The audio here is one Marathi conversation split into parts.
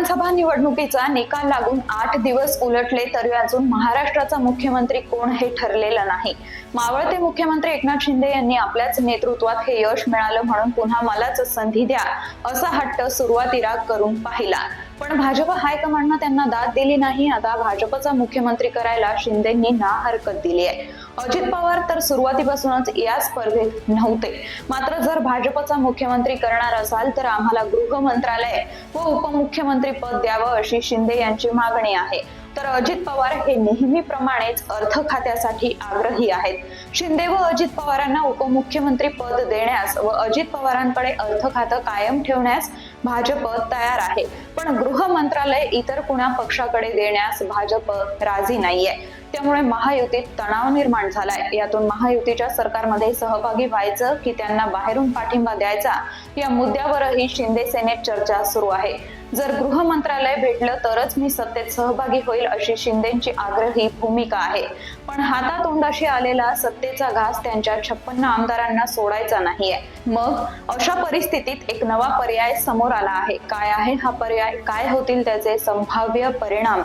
विधानसभा निवडणुकीचा निकाल लागून आठ दिवस उलटले तरी अजून महाराष्ट्राचा मुख्यमंत्री कोण हे ठरलेलं नाही. मावळते मुख्यमंत्री एकनाथ शिंदे यांनी आपल्याच नेतृत्वात हे यश मिळालं म्हणून पुन्हा मलाच संधी द्या असा हट्ट सुरुवातीला करून पाहिला. पण भाजप हायकमांडनं त्यांना दाद दिली नाही. आता भाजपचा मुख्यमंत्री करायला शिंदेंनी ना हरकत दिली आहे. अजित पवार तर सुरुवातीपासूनच या स्पर्धेत नव्हते. मात्र जर भाजपचा मुख्यमंत्री करणार असाल तर आम्हाला गृह मंत्रालय व उपमुख्यमंत्री पद द्यावं अशी शिंदे यांची मागणी आहे. तर अजित पवार हे नेहमीप्रमाणेच अर्थ खात्यासाठी आग्रही आहेत. शिंदे व अजित पवारांना उपमुख्यमंत्री पद देण्यास व अजित पवारांकडे अर्थ खातं कायम ठेवण्यास भाजप तयार आहे. पण गृह मंत्रालय इतर कुणा पक्षाकडे देण्यास भाजप राजी नाहीये. त्यामुळे महायुतीत तणाव निर्माण झालाय. यातून महायुतीच्या सरकारमध्ये सहभागी व्हायचं की त्यांना बाहेरून पाठिंबा द्यायचा या मुद्द्यावरही शिंदे सेनेत चर्चा सुरू आहे. जर गृह मंत्रालय भेटलं तरच मी सत्तेत सहभागी होईल अशी शिंदेची आग्रही भूमिका आहे. पण हातातोंडाशी आलेला सत्तेचा घास त्यांच्या छप्पन्न आमदारांना सोडायचा नाहीये. मग अशा परिस्थितीत एक नवा पर्याय समोर आला आहे. काय आहे हा पर्याय? काय होतील त्याचे संभाव्य परिणाम?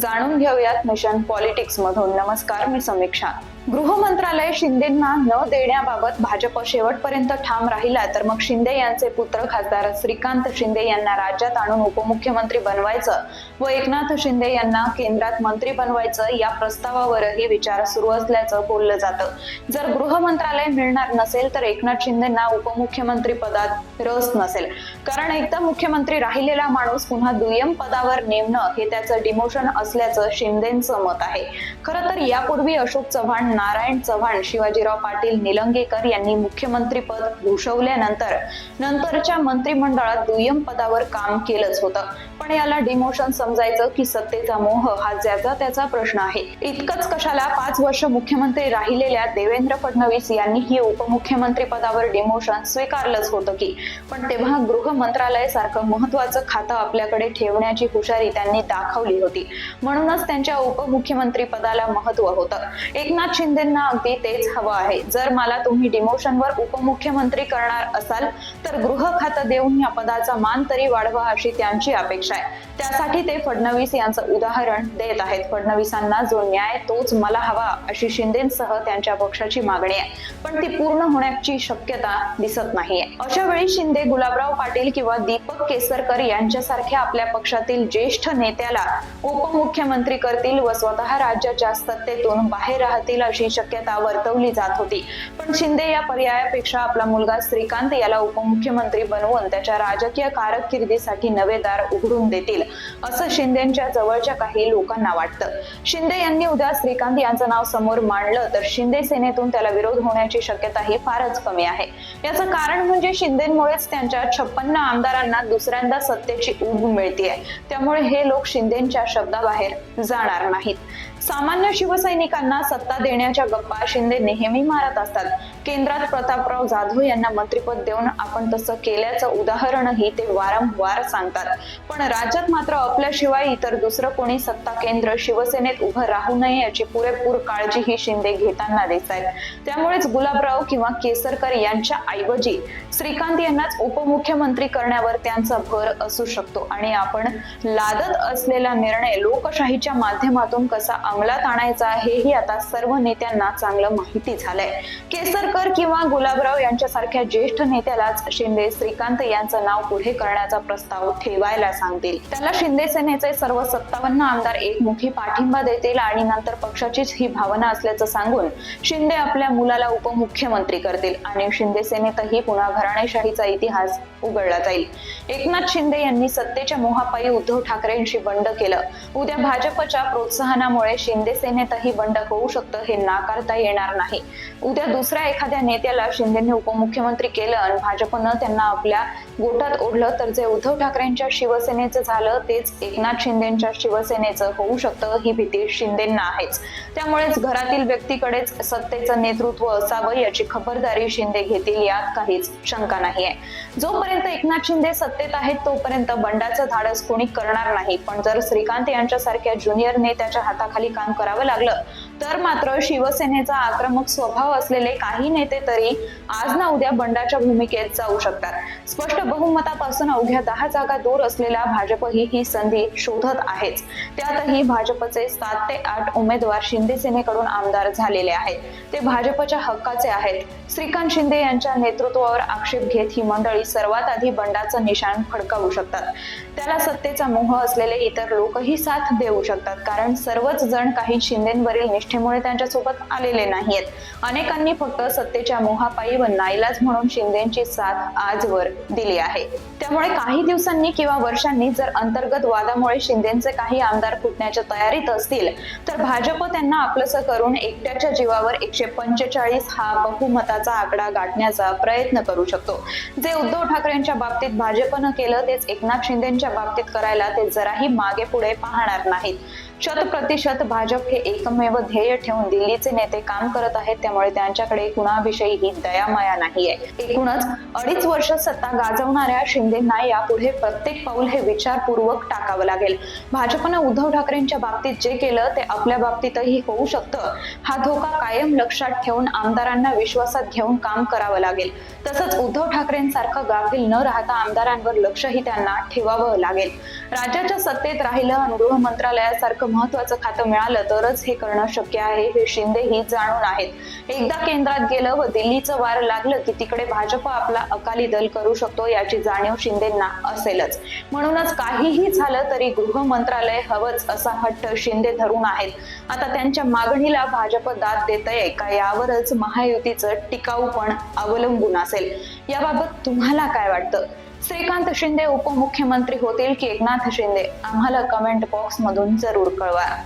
जाणून घेऊयात मिशन पॉलिटिक्स मधून. नमस्कार मी समीक्षा. गृह मंत्रालय शिंदेना न देण्याबाबत भाजप शेवटपर्यंत ठाम राहिला तर मग शिंदे यांचे पुत्र खासदार श्रीकांत शिंदे यांना राज्यात आणून उपमुख्यमंत्री बनवायचं व एकनाथ शिंदे यांना केंद्रात मंत्री बनवायचं या प्रस्तावावरही विचार सुरू असल्याचं बोललं जातं. जर गृह मंत्रालय मिळणार नसेल तर एकनाथ शिंदेना उपमुख्यमंत्री पदात रस नसेल. कारण एकदा मुख्यमंत्री राहिलेला माणूस पुन्हा दुय्यम पदावर नेमणं हे त्याचं डिमोशन असल्याचं शिंदेचं मत आहे. खरं तर यापूर्वी अशोक चव्हाण नारायण चव्हाण शिवाजीराव पाटील निलंगेकर यांनी मुख्यमंत्री पद भूषवल्यानंतर नंतरच्या मंत्रिमंडळात दुय्यम पदावर काम केलंच होतं. पण याला डिमोशन समजायचं की सत्तेचा मोह हा ज्याचा त्याचा प्रश्न आहे. इतकंच कशाला पाच वर्ष मुख्यमंत्री राहिलेल्या देवेंद्र फडणवीस यांनी ही उपमुख्यमंत्री पदावर डिमोशन स्वीकारलंच होतं की. पण तेव्हा गृह मंत्रालय सारखं महत्वाचं खातं आपल्याकडे ठेवण्याची हुशारी त्यांनी दाखवली होती. म्हणूनच त्यांच्या उपमुख्यमंत्री पदाला महत्त्व होतं. एकनाथ शिंदेना अगदी तेच हवं आहे. जर मला तुम्ही डिमोशनवर उपमुख्यमंत्री करणार असाल तर गृह खातं देऊन या पदाचा मान तरी वाढवा अशी त्यांची अपेक्षा आहे. त्यासाठी ते फडणवीस यांचं उदाहरण देत आहेत. फडणवीसांना जो न्याय तोच मला हवा अशी शिंदेसह त्यांच्या पक्षाची मागणी आहे. पण ती पूर्ण होण्याची शक्यता दिसत नाहीये. अशा वेळी शिंदे गुलाबराव पाटील किंवा दीपक केसरकर यांच्यासारख्या आपल्या पक्षातील ज्येष्ठ नेत्याला उपमुख्यमंत्री करतील व स्वतः राज्याच्या सत्तेतून बाहेर राहतील अशी शक्यता वर्तवली जात होती. पण शिंदे या पर्यायापेक्षा आपला मुलगा श्रीकांत याला उपमुख्यमंत्री बनवून त्याच्या राजकीय कारकिर्दीसाठी नवे दार उघडून देतील असं शिंदेच्या जवळच्या काही लोकांना वाटतं. शिंदे यांनी उद्या श्रीकांत यांचं नाव समोर मांडलं तर शिंदे सेनेतून त्याला विरोध होण्याची शक्यता ही फारच कमी आहे. याचं कारण म्हणजे शिंदेमुळेच त्यांच्या छप्पन्न आमदारांना दुसऱ्यांदा सत्तेची ऊब मिळतीये. त्यामुळे हे लोक शिंदेच्या शब्दाबाहेर जाणार नाहीत. सामान्य शिवसैनिकांना सत्ता देण्याच्या गप्पा शिंदे नेहमी मारत असतात. केंद्रात प्रतापराव जाधव यांना मंत्रिपद देऊन आपण तसं केल्याचं उदाहरणही ते वारंवार सांगतात. पण राज्यात मात्र आपल्याशिवाय इतर दुसरं कोणी सत्ता केंद्र शिवसेनेत उभं राहू नये याची पुरेपूर काळजी ही शिंदे घेताना दिसत आहेत त्यामुळेच गुलाबराव किंवा केसरकर यांच्या ऐवजी श्रीकांत यांनाच उपमुख्यमंत्री करण्यावर त्यांचा भर असू शकतो. आणि आपण लादत असलेला निर्णय लोकशाहीच्या माध्यमातून कसा अंमलात आणायचा हेही आता सर्व नेत्यांना चांगलं माहिती झालंय. केसरकर किंवा गुलाबराव यांच्यासारख्या ज्येष्ठ नेत्यालाच शिंदे श्रीकांत यांचं नाव पुढे करण्याचा प्रस्ताव ठेवायला सांगतील. त्याला शिंदे सेनेचे सर्व सत्तावन्न आमदार एकमुखी पाठिंबा देतील आणि नंतर पक्षाचीच ही भावना असल्याचं सांगून शिंदे आपल्या मुलाला उपमुख्यमंत्री करतील आणि शिंदे सेनेतही पुन्हा घराणेशाहीचा इतिहास उघडला जाईल. एकनाथ शिंदे यांनी सत्तेच्या मोहापायी उद्धव ठाकरेंशी बंड केलं. उद्या भाजपच्या प्रोत्साहनामुळे शिंदे सेनेतही बंड होऊ शकतं हे नाकारता येणार नाही. उद्या दुसऱ्या एखाद्या नेत्याला शिंदेने उपमुख्यमंत्री केलं आणि भाजपनं त्यांना आपल्या गोटात ओढलं. तर जे उद्धव ठाकरेंच्या शिवसेनेचं झालं तेच एकनाथ शिंदेच्या शिवसेनेचं होऊ शकतं ही भीती शिंदेना आहेच. त्यामुळेच घरातील व्यक्तीकडेच सत्तेचं नेतृत्व असावं याची खबरदारी शिंदे घेतील यात काहीच शंका नाहीये. जोपर्यंत एकनाथ शिंदे सत्तेत आहेत तोपर्यंत बंडाचं धाडस कोणी करणार नाही. पण जर श्रीकांत यांच्यासारख्या ज्युनियर नेत्याच्या हाताखाली काम करावं लागलं तर मात्र शिवसेनेचा आक्रमक स्वभाव असलेले काही काही नेते तरी आज ना उद्या बंडाच्या भूमिकेत जाऊ शकतात. स्पष्ट बहुमतापासून अवघ्या दहा जागा दूर असलेल्या भाजपही ही संधी शोधत आहेच. त्यातही भाजपचे सात ते आठ उमेदवार शिंदे सेनेकडून आमदार झालेले आहेत. ते भाजपच्या हक्काचे आहेत. श्रीकांत शिंदे यांच्या नेतृत्वावर आक्षेप घेत ही मंडळी सर्वात आधी बंडाचं निशाण फडकावू शकतात. त्याला सत्तेचा मोह असलेले इतर लोकही साथ देऊ शकतात कारण सर्वच जण काही शिंदेवरील निष्ठेमुळे त्यांच्यासोबत आलेले नाहीयेत. अनेकांनी फक्त सत्तेच्या मोहापायी व नाईलाज म्हणून शिंदेची साथ आजवर दिली आहे. त्यामुळे काही दिवसांनी किंवा वर्षांनी जर अंतर्गत वादामुळे शिंदेचे काही आमदार फुटण्याच्या तयारीत असतील तर भाजप त्यांना आपलंसं करून एकट्याच्या जीवावर एकशे पंचेचाळीस हा बहुमताचा आकडा गाठण्याचा प्रयत्न करू शकतो. जे उद्धव ठाकरेंच्या बाबतीत भाजपनं केलं तेच एकनाथ शिंदेच्या बाबतीत करायला ते जराही मागे पुढे पाहणार नाहीत. शत प्रतिशत भाजप हे एकमेव ध्येय ठेवून दिल्लीचे नेते काम करत आहेत त्यामुळे त्यांच्याकडे कुणाविषयी ही दयामाया नाहीये. एकूणच अडीच वर्ष सत्ता गाजवणाऱ्या शिंदेना यापुढे प्रत्येक पाऊल हे विचारपूर्वक टाकावं लागेल. भाजपनं उद्धव ठाकरेंच्या बाबतीत जे केलं ते आपल्या बाबतीतही होऊ शकतं. हा धोका कायम लक्षात ठेवून आमदारांना विश्वासात घेऊन काम करावं लागेल. तसंच उद्धव ठाकरेंसारखं गाफील न राहता आमदारांवर लक्षही त्यांना ठेवावं लागेल. राज्याच्या सत्तेत राहिलं आणि गृह मंत्रालयासारखं महत्वाचं खातं मिळालं तरच हे करणं शक्य आहे हे शिंदे ही जाणून आहेत. एकदा केंद्रात गेलं व दिल्लीचं वार लागलं की तिकडे भाजप आपला अकाली दल करू शकतो याची जाणीव शिंदेना असेलच. म्हणूनच काहीही झालं तरी गृह मंत्रालय हवंच असा हट्ट शिंदे धरून आहेत. आता त्यांच्या मागणीला भाजप दाद देतय का यावरच महायुतीचं टिकाऊपण अवलंबून असेल. याबाबत तुम्हाला काय वाटतं? श्रीकांत शिंदे उपमुख्यमंत्री होतील की एकनाथ शिंदे. आम्हाला कमेंट बॉक्स मधून जरूर कळवा.